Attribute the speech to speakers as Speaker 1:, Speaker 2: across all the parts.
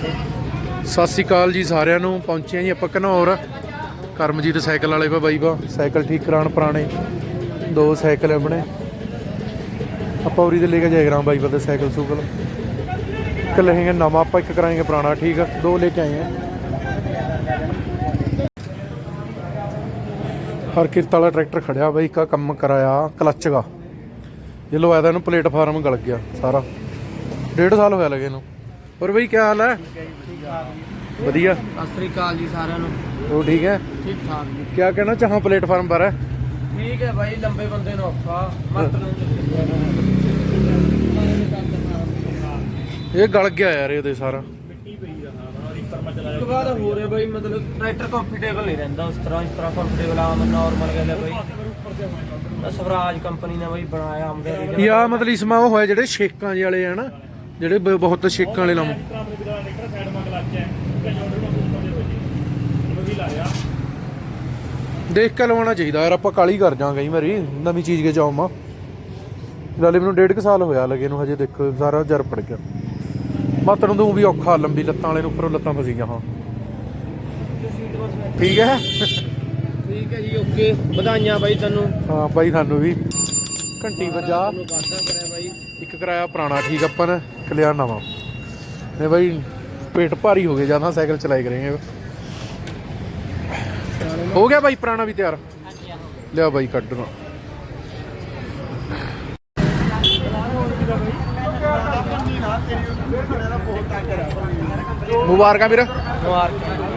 Speaker 1: ਸਤਿ ਸ਼੍ਰੀ ਅਕਾਲ ਜੀ ਸਾਰਿਆਂ ਨੂੰ, ਪਹੁੰਚੇ ਹਾਂ ਜੀ ਆਪਾਂ ਘਨੌਰ। ਕਰਮਜੀਤ ਸਾਈਕਲ ਵਾਲੇ ਪਾ ਬਾਈ ਬਾ ਸਾਈਕਲ ਠੀਕ ਕਰਾਉਣ ਪੁਰਾਣੇ। ਦੋ ਸਾਈਕਲ ਆਪਣੇ। ਆਪਾਂ ਉਰੀ ਦੇ ਲੈ ਕੇ ਜਾਇਆ ਕਰਾਂ ਬਾਈ ਬਾ ਦੇ ਸਾਈਕਲ ਸੂਕਲ। ਇੱਕ ਲਹੇਂਗੇ ਨਵਾਂ, ਆਪਾਂ ਇੱਕ ਕਰਾਂਗੇ ਪੁਰਾਣਾ, ਠੀਕ ਦੋ ਲੈ ਕੇ ਆਏ ਆ। ਹਰ ਕਿਰਤ ਵਾਲਾ ਟਰੈਕਟਰ ਖੜਿਆ ਬਾਈ ਕਾ ਕੰਮ ਕਰਾਇਆ, ਕਲੱਚ ਦਾ ਇਹ ਲਵਾਇਆ ਤਾਂ ਇਹਨੂੰ ਪਲੇਟਫਾਰਮ ਗਲ ਗਿਆ ਸਾਰਾ। ਡੇਢ ਸਾਲ ਹੋਇਆ ਲਗੇ ਇਹਨੂੰ। ਹੋਰ ਬਈ ਕੀ ਹਾਲ ਹੈ? ਵਧੀਆ।
Speaker 2: ਸਤਿ ਸ੍ਰੀ ਅਕਾਲ ਜੀ ਸਾਰਿਆਂ ਨੂੰ।
Speaker 1: ਉਹ ਠੀਕ ਹੈ?
Speaker 2: ਠੀਕ ਠਾਕ ਜੀ।
Speaker 1: ਕੀ ਕਹਿਣਾ ਚਾਹਾਂ ਪਲੇਟਫਾਰਮ ਬਾਰੇ?
Speaker 2: ਠੀਕ ਹੈ ਭਾਈ ਲੰਬੇ ਬੰਦੇ ਨੂੰ ਔਖਾ। ਮੱਤ ਨੂੰ
Speaker 1: ਇਹ ਗਲ ਗਿਆ ਯਾਰ ਇਹਦੇ ਸਾਰਾ।
Speaker 2: ਇੱਕ ਬਾਤ ਹੋ ਰਿਹਾ ਭਾਈ ਮਤਲਬ ਟਰੈਕਟਰ ਕੰਫਰਟੇਬਲ ਨਹੀਂ ਰਹਿੰਦਾ ਉਸ ਤਰ੍ਹਾਂ ਇਸ ਤਰ੍ਹਾਂ ਕੰਫਰਟੇਬਲ ਆਮ ਨਾਰਮਲ ਗੱਲ ਹੈ ਆਹ ਸਵਰਾਜ ਕੰਪਨੀ ਨੇ ਭਾਈ ਬਣਾਇਆ ਆਮਦੇ
Speaker 1: ਯਾ ਮਤਲਬ ਇਸਮਾ ਉਹ ਹੋਇਆ ਜਿਹੜੇ ਛੇਕਾਂ ਜਿਹੇ ਵਾਲੇ ਹਨ ਜਿਹੜੇ ਬ- ਬਹੁਤ ਛੇਕਾਂ ਵਾਲੇ ਲਾਉਂ ਦੇਖ ਕੇ ਲਵਾਉਣਾ ਚਾਹੀਦਾ ਯਾਰ ਆਪਾਂ ਕਾਲੀ ਕਰ ਜਾਾਂਗੇ ਕਈ ਵਾਰੀ ਨਵੀਂ ਚੀਜ਼ ਕੇ ਜਾਉਮਾ ਲਾਲੇ ਮੈਨੂੰ ਡੇਢ ਕੁ ਸਾਲ ਹੋਇਆ ਲਗੇ ਨੂੰ ਹਜੇ ਦੇਖੋ ਸਾਰਾ ਜਰ ਪੜ ਗਿਆ। ਮਾਤਰ ਨੂੰ ਵੀ ਔਖਾ ਲੰਬੀ ਲੱਤਾਂ ਵਾਲੇ ਨੂੰ ਉੱਪਰੋਂ ਲੱਤਾਂ ਫਸੀਆਂ ਹਾਂ ਠੀਕ ਹੈ?
Speaker 2: ਠੀਕ ਹੈ ਜੀ ਓਕੇ। ਵਧਾਈਆਂ ਭਾਈ ਤੈਨੂੰ।
Speaker 1: ਹਾਂ ਬਾਈ ਸਾਨੂੰ ਵੀ। ਘੰਟੀ ਵਜਾ।
Speaker 2: ਤੁਹਾਨੂੰ ਕਰਿਆ
Speaker 1: ਇੱਕ ਕਿਰਾਇਆ ਪੁਰਾਣਾ ਠੀਕ ਆਪਾਂ ਨੇ। ਇੱਕ ਲਿਆ ਨਵਾਂ ਨੇ ਬਾਈ, ਪੇਟ ਭਾਰੀ ਹੋ ਗਿਆ ਜਾਂਦਾ ਸਾਈਕਲ ਚਲਾਈ ਕਰਾਂਗੇ। ਹੋ ਗਿਆ ਬਾਈ, ਪੁਰਾਣਾ ਵੀ ਤਿਆਰ। ਲਿਆ ਬਾਈ ਕੱਢਣਾ ਮੁਬਾਰਕਾਂ ਵੀਰ।
Speaker 2: ਮੁਬਾਰਕਾਂ।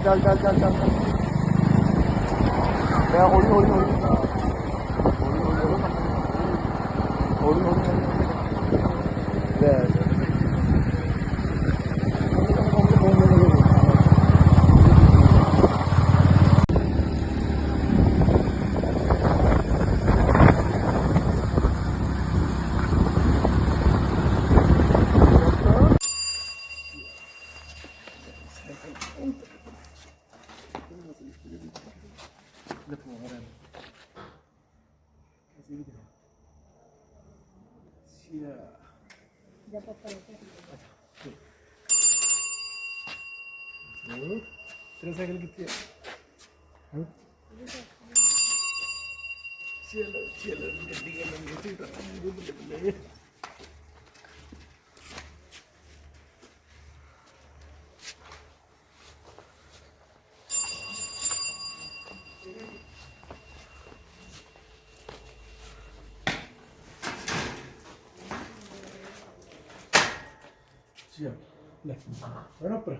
Speaker 1: ਹਾਂ ਚੱਲ ਚੱਲ ਚੱਲ ਚੱਲ ਲੈ ਹੌਲੀ ਹੌਲੀ ਤੇਰਾ ਸਾਈਕਲ ਕਿੱਥੇ ਹੈ ਚਲੋ ਚਲੋ ਗੱਡੀ ਕੇ ਲੰਗੇ ਤੇ ਤਾਂ ਮੇਰੇ ਬੱਲੇ Sia. ਲੈ ਬਣਾ ਉੱਪਰ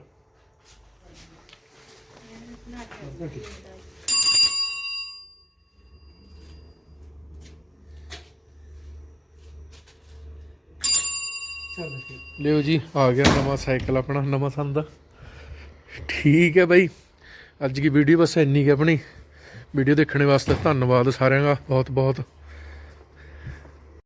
Speaker 1: Okay. ਲਿਓ ਜੀ, ਆ ਗਿਆ ਨਵਾਂ ਸਾਈਕਲ ਆਪਣਾ, ਨਵਾਂ ਸੰਦ। ਠੀਕ ਹੈ ਬਾਈ। ਅੱਜ ਦੀ ਵੀਡੀਓ ਬਸ ਇੰਨੀ ਕੁ ਆਪਣੀ। ਵੀਡੀਓ ਦੇਖਣ ਵਾਸਤੇ ਧੰਨਵਾਦ ਸਾਰਿਆਂ ਦਾ ਬਹੁਤ ਬਹੁਤ